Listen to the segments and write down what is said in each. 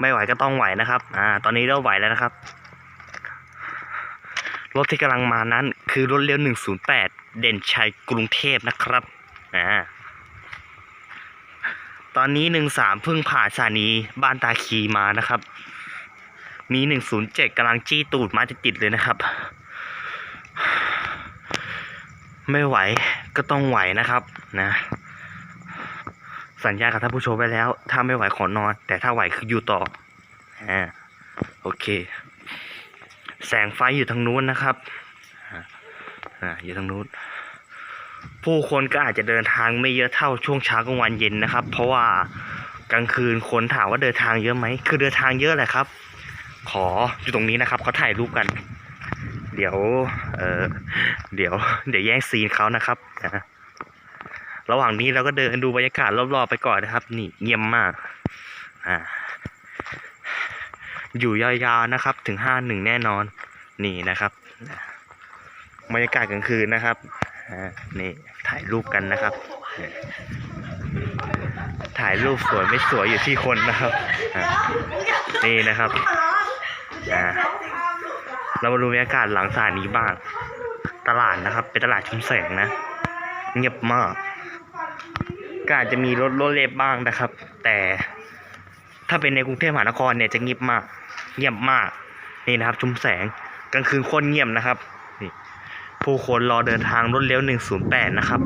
ไม่ไหวก็ต้องไหวนะครับ อ่า ตอนนี้เราไหวแล้วนะครับ รถที่กำลังมานั้น คือรถเลี้ยว108 เด่นชัยกรุงเทพนะครับ อ่า ตอนนี้ 13 เพิ่งผ่านสถานีบ้านตาคีมานะครับ มี 107กำลังจี้ตูดมาติดๆเลยนะครับ ไม่ไหวก็ต้องไหวนะครับ นะ สัญญากับท่านผู้ชมไปแล้ว ถ้าไม่ไหวขอนอน แต่ถ้าไหวคืออยู่ต่ออ่าโอเค แสงไฟอยู่ทางนู้นนะครับอ่าอยู่ทางนู้น ผู้คนก็อาจจะเดินทางไม่เยอะเท่าช่วงเช้ากลางวันเย็นนะครับ เพราะว่ากลางคืนคนถามว่าเดินทางเยอะไหมคือเดินทางเยอะแหละครับ ขออยู่ตรงนี้นะครับเขาถ่ายรูปกัน เดี๋ยว เออเดี๋ยว เดี๋ยวแย่งซีนเขานะครับนะ ระหว่างนี้เราก็เดินดูบรรยากาศรอบๆไปก่อนนะครับ นี่เงียบมาก อ่า อยู่ยาวๆนะครับ ถึงห้าหนึ่งแน่นอน นี่นะครับบรรยากาศกลางคืนนะครับนี่ถ่ายรูปกันนะครับ ถ่ายรูปสวยไม่สวยอยู่ที่คนนะครับนี่นะครับอ่าเรามาดูบรรยากาศหลังสถานีบ้าง ตลาดนะครับ เป็นตลาดชุมแสงนะ เงียบมาก ก็อาจจะมีรถรถเล็บบ้างนะครับ แต่ถ้าเป็นในกรุงเทพมหานครเนี่ยจะเงียบมาก เงียบมากนี่นะครับ ชุมแสงกลางคืนคนเงียบนะครับนี่ผู้คนรอเดินทางรถเลี้ยว 108 นะครับ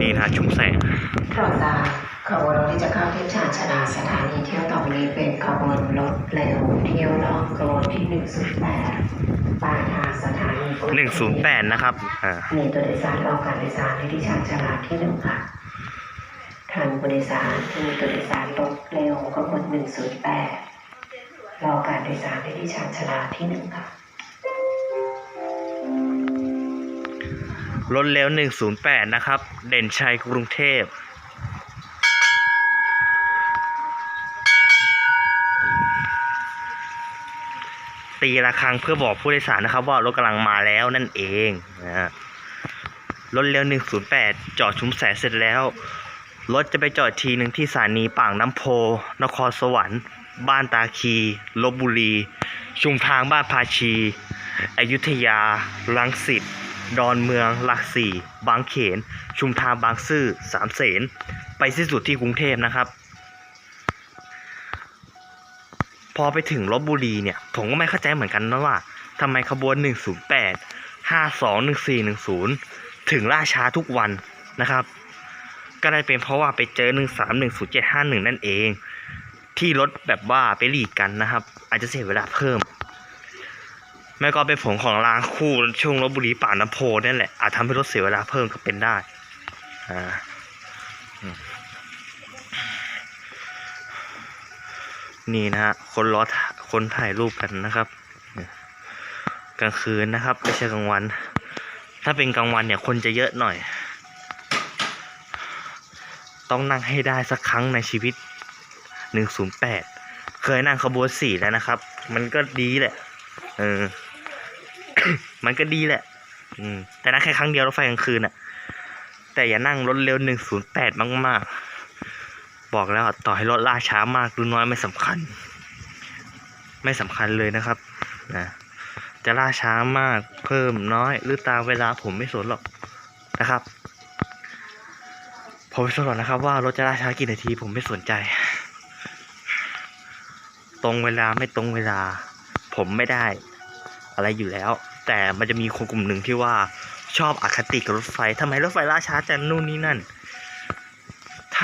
นี่นะชุมแสง ทราบขบวนรถที่จะเข้าที่ชานชาลาสถานีเที่ยวต่อไปนี้เป็นขบวนรถเร็วเที่ยวนอกกรนที่ 108ปลายทางสถานี108นะครับ อ่า มีตัวโดยสารรอการโดยสารที่ชานชาลาที่หนึ่งค่ะทางผู้โดยสารที่มีตัวโดยสารรถเร็วขบวน108รอการโดยสารที่ชานชาลาที่หนึ่งค่ะรถเร็ว108 นะครับ เด่นชัยกรุงเทพ ตีระฆังเพื่อบอกผู้โดยสารนะครับ ว่ารถกำลังมาแล้วนั่นเองนะฮะรถเร็ว 108 จอดชุมแสงเสร็จแล้ว รถจะไปจอดทีหนึ่งที่สถานีปากน้ำโพ นครสวรรค์ บ้านตาคีลบบุรี ชุมทางบ้านภาชี อยุธยา ลังสิต ดอนเมือง หลักสี่ บางเขน ชุมทางบางซื่อ สามเสน ไปสิ้นสุดที่กรุงเทพนะครับ พอไปถึงลบบุรีเนี่ย ผมก็ไม่เข้าใจเหมือนกันนะว่าทำไมขบวน 108 52 1410 ถึงล่าช้าทุกวันนะครับ ก็ได้เป็นเพราะว่าไปเจอ 131051 นั่นเอง ที่รถแบบว่าไปหลีกกันนะครับ อาจจะเสียเวลาเพิ่มไม่ก็เป็นผลของรางคู่ช่วงลบบุรีป่าน้ำโพนั่นแหละอาจทำให้รถเสียเวลาเพิ่มก็เป็นได้อ่า นี่นะฮะคนรอถ่าคนถ่ายรูปกันนะครับกลางคืนนะครับ ไม่ใช่กลางวัน ถ้าเป็นกลางวันเนี่ยคนจะเยอะหน่อย ต้องนั่งให้ได้สักครั้งในชีวิตหนึ่งศูนย์แปดเคยนั่งขบวนสี่แล้วนะครับ มันก็ดีแหละ เออ มันก็ดีแหละ อืม แต่นั่งแค่ครั้งเดียวรถไฟกลางคืนอะแต่อย่านั่งรถเร็วหนึ่งศูนย์แปดมากๆ บอกแล้วต่อให้รถล่าช้ามากหรือน้อยไม่สำคัญ ไม่สำคัญเลยนะครับนะจะล่าช้ามากเพิ่มน้อย หรือตามเวลาผมไม่สนหรอกนะครับผมไม่สนหรอกนะครับ ว่ารถจะล่าช้ากี่นาทีผมไม่สนใจ ตรงเวลาไม่ตรงเวลา ผมไม่ได้ อะไรอยู่แล้ว แต่มันจะมีคนกลุ่มหนึ่งที่ว่าชอบอคติกับรถไฟทำไมรถไฟล่าช้าจังนู่นนี่นั่น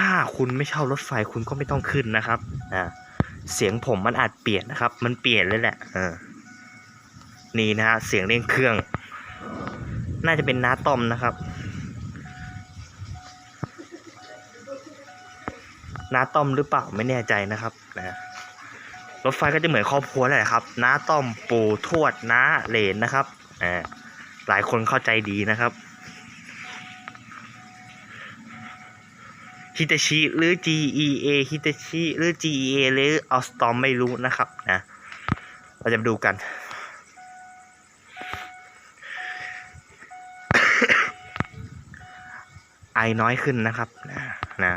ถ้าคุณไม่เชอบรถไฟคุณก็ไม่ต้องขึ้นนะครับอ่าเสียงผมมันอาจเปลี่ยนนะครับ มันเปลี่ยนเลยแหละอนี่นะฮะเสียงเร่งเครื่อง น่าจะเป็นน้าต้อมนะครับน้าต้อมหรือเปล่าไม่แน่ใจนะครับนะรถไฟก็จะเหมือนครอบครัวแหละครับน้าต้อมปู่ทวดน้าเหลนนะครับอ่าหลายคนเข้าใจดีนะครับ ฮิตาชิหรือ G E A ฮิตาชิหรือ G E A หรือออสตอมไม่รู้นะครับนะ เราจะมาดูกัน ไอน้อยขึ้นนะครับนะนะ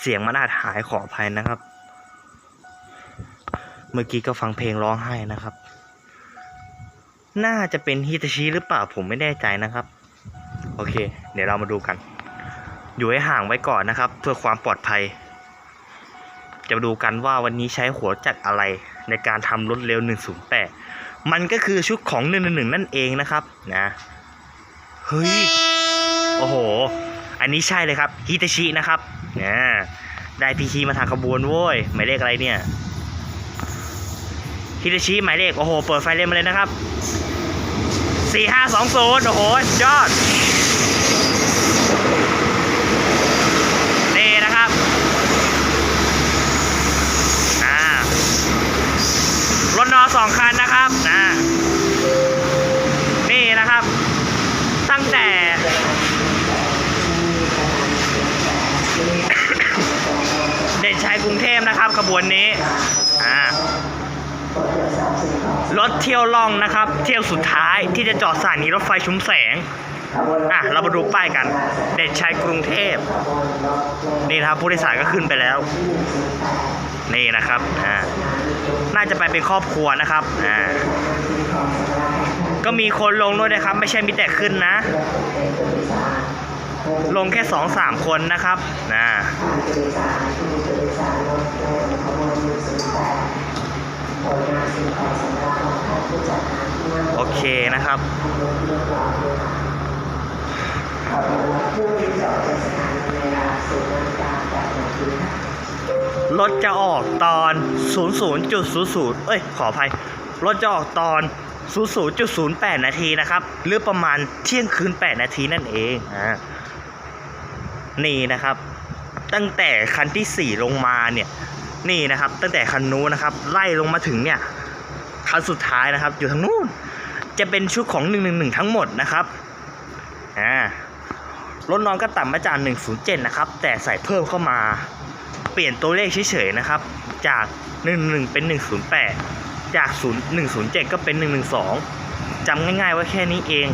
เสียงมันอาจหายขออภัยนะครับ เมื่อกี้ก็ฟังเพลงร้องไห้นะครับ น่าจะเป็นฮิตาชิหรือเปล่าผมไม่แน่ใจนะครับ โอเค เดี๋ยวเรามาดูกัน อยู่ให้ห่างไว้ก่อนนะครับ เพื่อความปลอดภัย จะดูกันว่าวันนี้ใช้หัวจักรอะไรในการทำรถเร็ว 108 มันก็คือชุดของ 111 นั่นเองนะครับนะเฮ้ยโอ้โห อันนี้ใช่เลยครับฮิตาชินะครับนะได้พีชีมาทางขบวนโว้ยหมายเลขอะไรเนี่ยฮิตาชิหมายเลขโอ้โห เปิดไฟเลนมาเลยนะครับ 4520 โอ้โหยอด เที่ยวล่องนะครับ เที่ยวสุดท้ายที่จะจอดสถานีรถไฟชุมแสงอะเรามาดูป้ายกัน เด่นชัยกรุงเทพนี่นะครับผู้โดยสารก็ขึ้นไปแล้ว นี่นะครับอ่าน่าจะไปเป็นครอบครัวนะครับอ่าก็มีคนลงด้วยนะครับ ไม่ใช่มีแต่ขึ้นนะ ลงแค่สองสามคนนะครับนะโอ เคนะครับ รถจะออกตอน 00.00 เอ้ย ขออภัย รถจะออกตอน 00.08 นาทีนะครับ หรือประมาณเที่ยงคืน 8 นาทีนั่นเองอ่านี่นะครับ ตั้งแต่คันที่ 4 ลงมาเนี่ย นี่นะครับ ตั้งแต่คันนู้นนะครับ ไล่ลงมาถึงเนี่ยคันสุดท้ายนะครับ อยู่ทางนู้น จะเป็นชุดของ 111 ทั้งหมดนะครับอ่ารถนอนก็ต่ำมาจาก 107 นะครับ แต่ใส่เพิ่มเข้ามาเปลี่ยนตัวเลขเฉยๆนะครับ จาก 11 เป็น 108 จาก 0 107 ก็เป็น 112จำง่ายๆว่าแค่นี้เอง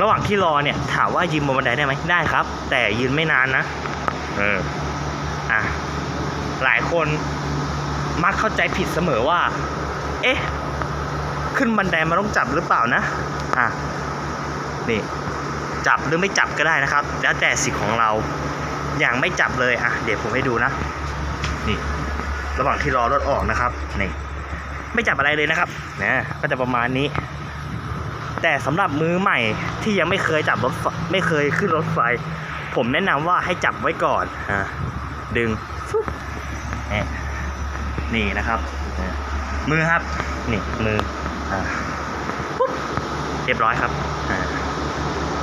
ระหว่างที่รอเนี่ยถามว่ายืนบนบันไดได้ไหมได้ครับ แต่ยืนไม่นานนะเอออะหลายคนมักเข้าใจผิดเสมอว่า เอ๊ะ ขึ้นบันไดมันต้องจับหรือเปล่านะ อะ นี่ จับหรือไม่จับก็ได้นะครับ แล้วแต่สิทธิ์ของเรา อย่างไม่จับเลย อะ เดี๋ยวผมให้ดูนะ นี่ ระหว่างที่รอรถออกนะครับ นี่ ไม่จับอะไรเลยนะครับ นะ ก็จะประมาณนี้ แต่สำหรับมือใหม่ที่ยังไม่เคยจับรถไม่เคยขึ้นรถไฟ ผมแนะนำว่าให้จับไว้ก่อน อ่าดึงนี่นะครับ มือครับ นี่มือ เรียบร้อยครับอ่า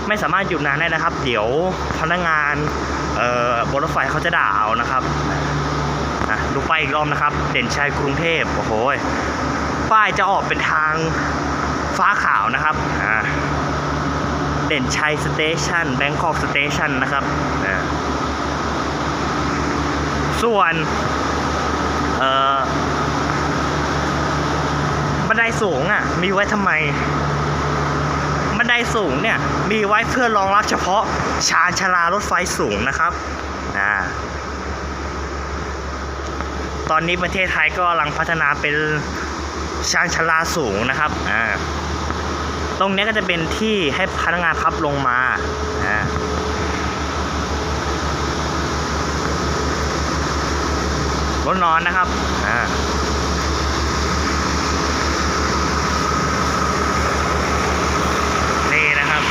ไม่สามารถหยุดนานได้นะครับ เดี๋ยวพนักงานเอ่อบนรถไฟเขาจะด่าเอานะครับอะดูป้ายอีกรอบนะครับ เด่นชัยกรุงเทพโอ้โหยป้ายจะออกเป็นทางฟ้าขาวนะครับอ่าเด่นชัยสเตชันแบงคอกสเตชันนะครับอ่าส่วนเอ่อ บันไดสูงอะ มีไว้ทำไม บันไดสูงเนี่ย มีไว้เพื่อรองรับเฉพาะชานชาลารถไฟสูงนะครับอ่าตอนนี้ประเทศไทยก็กำลังพัฒนาเป็นชานชาลาสูงนะครับอ่าตรงนี้ก็จะเป็นที่ให้พนักงานพับลงมาอ่ารถนอนนะครับอ่า นี่นะครับ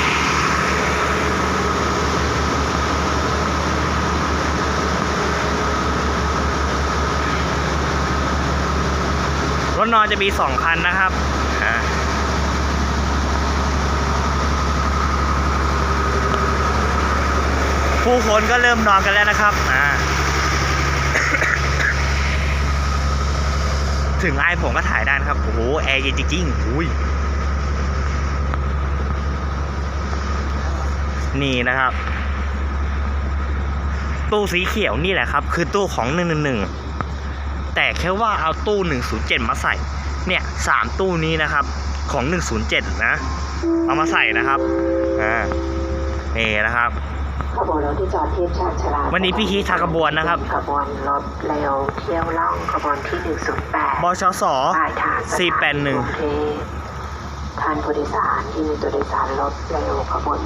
รถนอนจะมีสองคันนะครับอ่าผู้คนก็เริ่มนอนกันแล้วนะครับถึงไอผมก็ถ่ายได้นะครับ โอ้โห แอร์เย็นจริงๆอุ้ยนี่นะครับ ตู้สีเขียวนี่แหละครับ คือตู้ของ111 แต่แค่ว่าเอาตู้ 107 มาใส่ เนี่ยสามตู้นี้นะครับของ 107 นะ เอามาใส่นะครับ อ่า นี่นะครับขบวนรถที่จอดเทียบชานชาลาวันนี้พี่ฮีทางขบวนนะครับ ขบวนรถเร็วเที่ยวล่องขบวนที่ 108บชสปลายทางสถานี481กรุงเทพท่านผู้โดยสารที่มีตัวโดยสารรถเร็วขบวน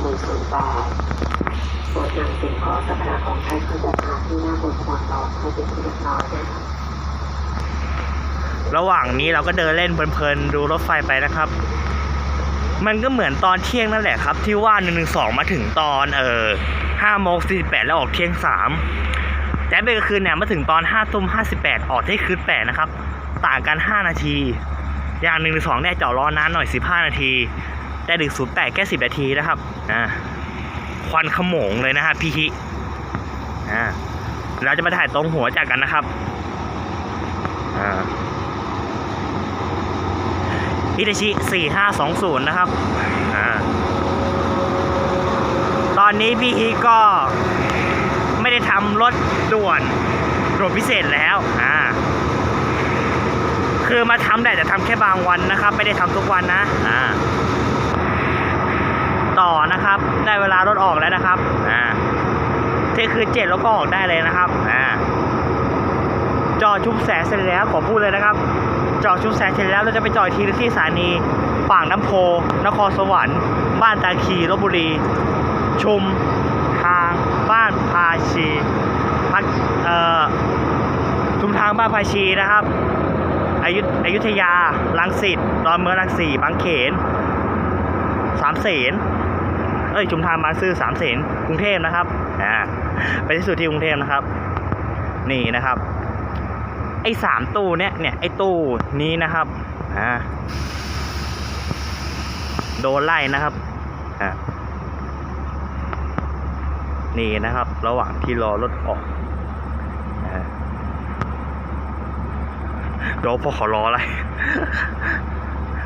108โปรดนำสิ่งของสัมภาระของท่านขึ้นจากทางที่หน้าบนขบวนรถให้เป็นที่เรียบร้อยด้วยค่ะ ระหว่างนี้เราก็เดินเล่นเพลินๆดูรถไฟไปนะครับ มันก็เหมือนตอนเที่ยงนั่นแหละครับ ที่ว่า1นึมาถึงตอนเออ5โมง48แล้วออกเที่ยง3แต่เบรกคืนเนี่ยมาถึงตอน5ทุ่ม58ออกเที่ยงคืน8นะครับ ต่างกัน5นาที อย่าง1นึเนี่ยจอดรอนานหน่อย15นาที แต่108แค่10นาทีนะครับอ่าควันขโมงเลยนะฮะพี่ฮิอ่าเราจะมาถ่ายตรงหัวจากกันนะครับอ่า ฮิตาชิ4520 นะครับ อ่า ตอนนี้พี่ฮิก็ไม่ได้ทำรถด่วนด่วนพิเศษแล้ว อ่า คือมาทำได้แต่ทำแค่บางวันนะครับ ไม่ได้ทำทุกวันนะ อ่า ต่อนะครับ ได้เวลารถออกแล้วนะครับ อ่าเที่ยงคืนเจ็ดแล้วก็ออกได้เลยนะครับ อ่า จอชุบแสงเสร็จแล้วขอพูดเลยนะครับ จอดชุบแสงเสร็จแล้วเราจะไปจอดอีกทีที่สถานีปากน้ำโพ นครสวรรค์ บ้านตาคีลบบุรี ชุมทางบ้านพาชีพักเอ่อชุมทางบ้านพาชีนะครับอยุธอยุธยาลังสิตดอนเมืองลังสีบางเขนสามเสนเอ้ยชุมทางบางซื่อสามเสนกรุงเทพนะครับอ่าไปที่สุดที่กรุงเทพนะครับ นี่นะครับ ไอ้สามตู้เนี้ยเนี่ยไอ้ตู้นี้นะครับอ่าโดนไล่นะครับอ่านี่นะครับ ระหว่างที่รอรถออกอ่าเดี๋ยวพอขอรออะไร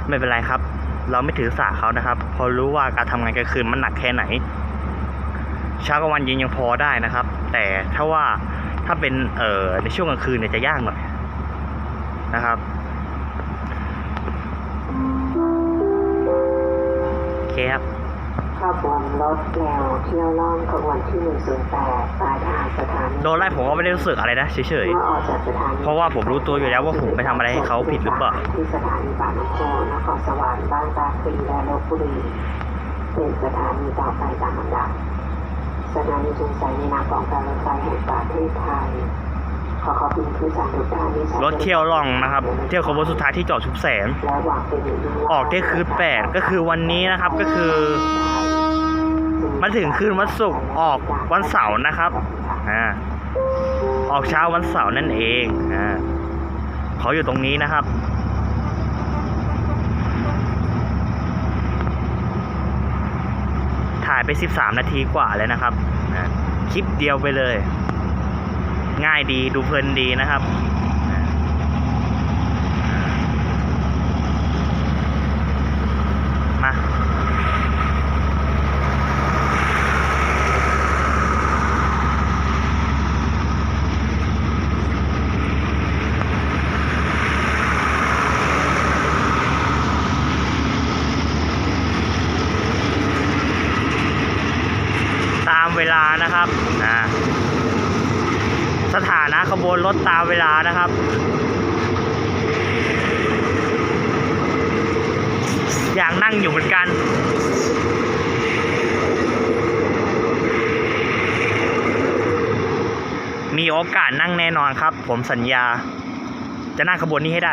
ไม่เป็นไรครับ เราไม่ถือสาเขานะครับ พอรู้ว่าการทำงานกลางคืนมันหนักแค่ไหน เช้ากลางวันเย็นยังพอได้นะครับ แต่ถ้าว่าถ้าเป็นเอ่อในช่วงกลางคืนเนี่ยจะยากหน่อย นะครับ โอเคครับขบวนรถเร็วเที่ยวล่องขบวนที่ 108ปลายทางสถานีโดนไล่ผมก็ไม่ได้รู้สึกอะไรนะเฉยเมื่อออกจากสถานีเพราะว่าผมรู้ตัวอยู่แล้วว่าผมไปทำอะไรให้เขาผิดหรือเปล่าที่สถานีปากน้ำโพนครสวรรค์บ้านตาคลีและลบบุรีเป็นสถานีต่อไปตามลำดับสถานีชุมแสงในนามของการรถไฟแห่งประเทศไทย รถเที่ยวล่องนะครับ เที่ยวขบวนสุดท้ายที่จอดชุบแสงและหวังเป็นอย่างยิ่งว่าอกที่คืนแปดก็คือวันนี้นะครับก็คือ มาถึงคืนวันศุกร์ออกวันเสาร์นะครับอ่าออกเช้าวันเสาร์นั่นเองอ่าเขาอยู่ตรงนี้นะครับถ่ายไป 13 นาทีกว่าเลยนะครับ คลิปเดียวไปเลย ง่ายดีดูเพลินดีนะครับมาตามเวลานะครับอ่า สถานะขบวนรถตามเวลานะครับอย่างนั่งอยู่เหมือนกัน มีโอกาสนั่งแน่นอนครับ ผมสัญญา จะนั่งขบวนนี้ให้ได้